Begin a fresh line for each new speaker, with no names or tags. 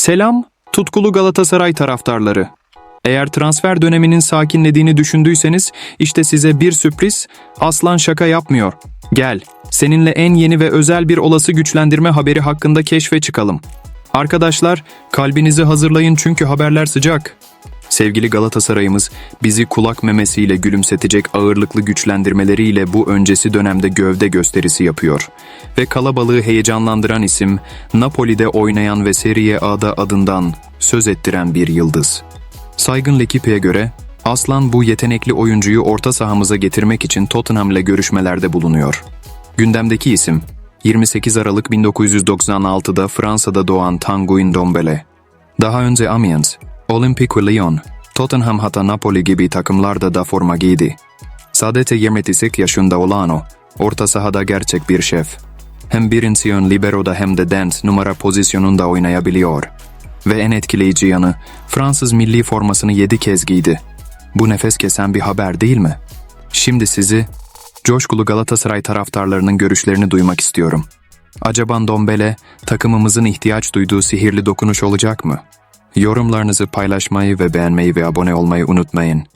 Selam, tutkulu Galatasaray taraftarları. Eğer transfer döneminin sakinlediğini düşündüyseniz işte size bir sürpriz. Aslan şaka yapmıyor. Gel, seninle en yeni ve özel bir olası güçlendirme haberi hakkında keşfe çıkalım. Arkadaşlar, kalbinizi hazırlayın çünkü haberler sıcak. Sevgili Galatasaray'ımız bizi kulak memesiyle gülümsetecek ağırlıklı güçlendirmeleriyle bu öncesi dönemde gövde gösterisi yapıyor. Ve kalabalığı heyecanlandıran isim Napoli'de oynayan ve Serie A'da adından söz ettiren bir yıldız. Saygın Lekipe'ye göre Aslan bu yetenekli oyuncuyu orta sahamıza getirmek için Tottenham ile görüşmelerde bulunuyor. Gündemdeki isim 28 Aralık 1996'da Fransa'da doğan Tanguy Ndombele. Daha önce Amiens, Olympique Lyon, Tottenham hatta Napoli gibi takımlarda da forma giydi. Sadece 28 yaşında olan o, orta sahada gerçek bir şef. Hem birinci ön libero'da hem de dent numara pozisyonunda oynayabiliyor. Ve en etkileyici yanı, Fransız milli formasını 7 kez giydi. Bu nefes kesen bir haber değil mi? Şimdi sizi, coşkulu Galatasaray taraftarlarının görüşlerini duymak istiyorum. Acaba Dombele, takımımızın ihtiyaç duyduğu sihirli dokunuş olacak mı? Yorumlarınızı paylaşmayı ve beğenmeyi ve abone olmayı unutmayın.